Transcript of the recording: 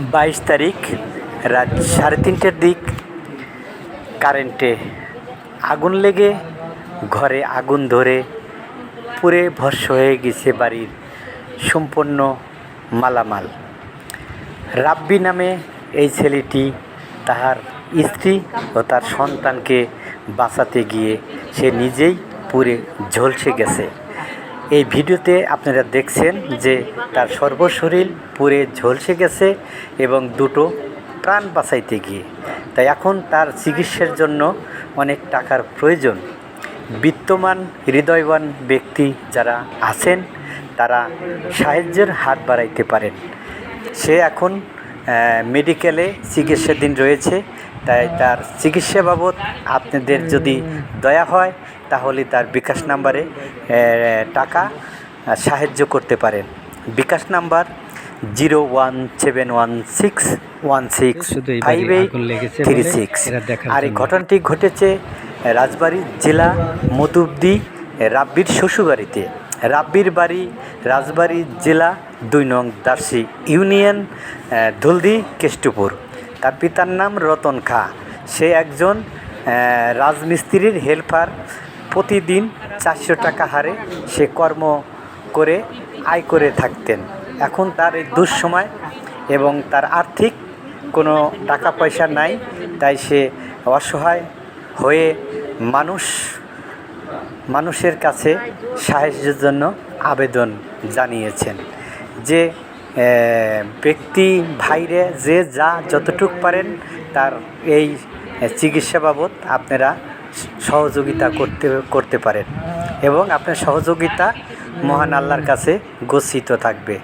বাইশ তারিখ রাত সাড়ে তিনটের দিক কারেন্টে আগুন লেগে ঘরে আগুন ধরে পুড়ে ভস্ম হয়ে গেছে বাড়ির সম্পূর্ণ মালামাল। রাব্বি নামে এই ছেলেটি তাহার স্ত্রী ও তার সন্তানকে বাঁচাতে গিয়ে সে নিজেই পুড়ে ঝলসে গেছে। এই ভিডিওতে আপনারা দেখছেন যে তার সর্বশরীর পুড়ে ঝলসে গেছে এবং দুটো প্রাণ বাঁচাইতে গিয়ে। তাই এখন তার চিকিৎসার জন্য অনেক টাকার প্রয়োজন। বিত্তমান, হৃদয়বান ব্যক্তি যারা আছেন, তারা সাহায্যের হাত বাড়াইতে পারেন। সে এখন মেডিকেলে চিকিৎসাধীন রয়েছে তাই তার চিকিৎসা বাবদ আপনাদের যদি দয়া হয় তাহলে তার বিকাশ নাম্বারে টাকা সাহায্য করতে পারেন। BKash number zero one seven one six one six five eight three six. আর এই ঘটনাটি ঘটেছে রাজবাড়ী জেলা মতুবদি রাব্বির শ্বশুরবাড়িতে। রাব্বির বাড়ি, রাজবাড়ী, জেলা, দুই নং দার্সি ইউনিয়ন ধুলদি, কেষ্টপুর। তার পিতার নাম রতন খা। সে একজন রাজমিস্ত্রির হেল্পার। প্রতিদিন চারশো টাকা হারে সে কর্ম করে, আয় করে থাকতেন। এখন তার এই দুঃসময় এবং তার আর্থিক কোনো টাকা পয়সা নাই, তাই সে অসহায় হয়ে মানুষ মানুষের কাছে সাহায্যের জন্য আবেদন জানিয়েছেন যে ব্যক্তি, ভাইরে যে যা যতটুক পারেন তার এই চিকিৎসা বাবদ আপনারা সহযোগিতা করতে করতে পারেন এবং আপনার সহযোগিতা মহান আল্লাহর কাছে গচ্ছিত থাকবে।